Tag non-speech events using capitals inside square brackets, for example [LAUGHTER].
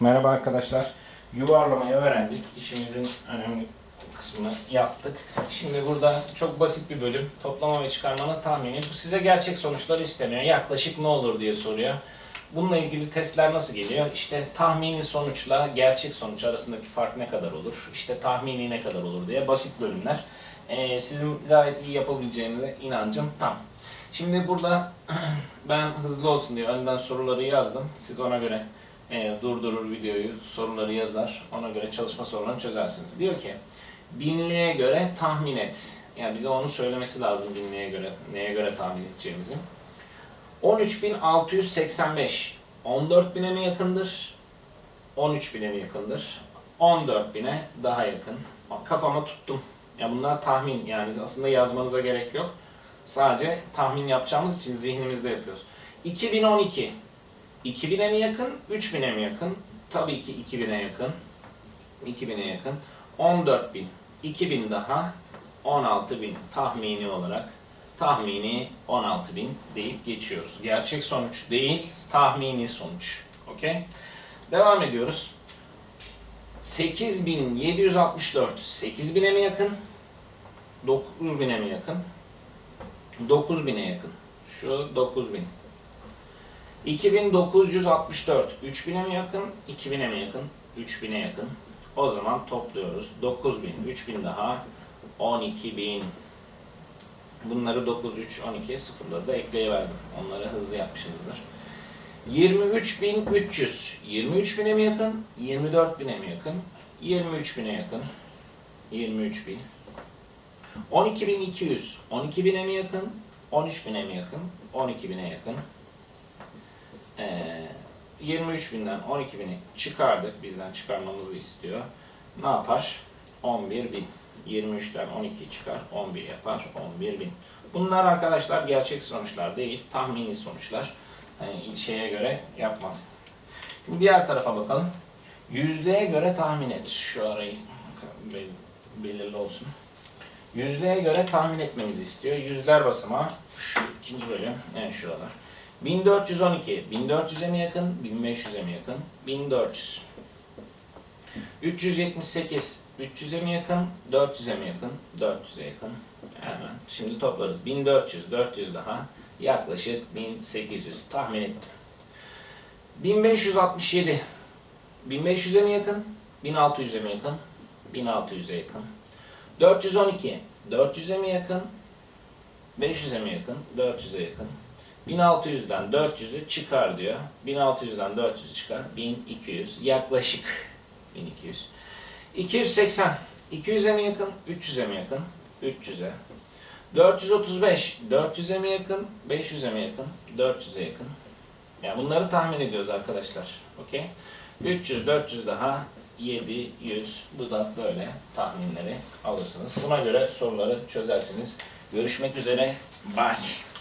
Merhaba arkadaşlar. Yuvarlamayı öğrendik. İşimizin önemli kısmını yaptık. Şimdi burada çok basit bir bölüm. Toplama ve çıkarmanın tahmini. Bu size gerçek sonuçlar istemiyor. Yaklaşık ne olur diye soruyor. Bununla ilgili testler nasıl geliyor? İşte tahmini sonuçla gerçek sonuç arasındaki fark ne kadar olur? İşte tahmini ne kadar olur diye basit bölümler. Ee, sizin gayet iyi yapabileceğinize inancım tam. Şimdi burada [CLEARS THROAT] ben hızlı olsun diye önden soruları yazdım. Siz ona göre e, durdurur videoyu, soruları yazar. Ona göre çalışma sorularını çözersiniz. Diyor ki binliğe göre tahmin et. Yani bize onu söylemesi lazım binliğe göre, neye göre tahmin edeceğimizi. 13.685 14.000'e mi yakındır? 13.000'e mi yakındır? 14.000'e daha yakın. Kafama tuttum. Ya bunlar tahmin yani aslında yazmanıza gerek yok. Sadece tahmin yapacağımız için zihnimizde yapıyoruz. 2012 2000'e mi yakın, 3000'e mi yakın? Tabii ki 2000'e yakın. 2000'e yakın. 14000, 2000 daha 16000 tahmini olarak tahmini 16000 deyip geçiyoruz. Gerçek sonuç değil, tahmini sonuç. Okey? Devam ediyoruz. 8764 8000'e mi yakın? 9000'e mi yakın? 9000'e yakın. Şu 9000. 2964 3000'e mi yakın? 2000'e mi yakın? 3000'e yakın. O zaman topluyoruz. 9000, 3000 daha 12000. Bunları 9, 3, 12 sıfırları da ekleyiverdim. Onları hızlı yapmışsınızdır. 23300. 23000'e mi yakın? 24000'e mi yakın? 23000'e yakın. 23000. 12200. 12000'e mi yakın? 13000'e mi yakın? 12000'e yakın. Ee, 23.000'den 12.000'i çıkardık. Bizden çıkarmamızı istiyor. Ne yapar? 11.000. 23'ten 12 çıkar. 11 yapar. 11.000. Bunlar arkadaşlar gerçek sonuçlar değil. Tahmini sonuçlar. Yani şeye göre yapmaz. Şimdi diğer tarafa bakalım. Yüzdeye göre tahmin et. Şu arayı bel- belirli olsun. Yüzdeye göre tahmin etmemizi istiyor. Yüzler basamağı şu ikinci bölüm. Yani şuralar. 1412, 1400'e mi yakın, 1500'e mi yakın? 1400. 378, 300'e mi yakın, 400'e mi yakın? 400'e yakın. Hemen şimdi toplarız. 1400, 400 daha yaklaşık 1800 tahmin ettim. 1567, 1500'e mi yakın, 1600'e mi yakın? 1600'e yakın. 412, 400'e mi yakın, 500'e mi yakın? 400'e yakın. 1600'den 400'ü çıkar diyor. 1600'den 400'ü çıkar. 1200 yaklaşık 1200. 280 200'e mi yakın? 300'e mi yakın? 300'e. 435 400'e mi yakın? 500'e mi yakın? 400'e yakın. Yani bunları tahmin ediyoruz arkadaşlar. Okey? 300 400 daha 700 bu da böyle tahminleri alırsınız. Buna göre soruları çözersiniz. Görüşmek üzere. Bye.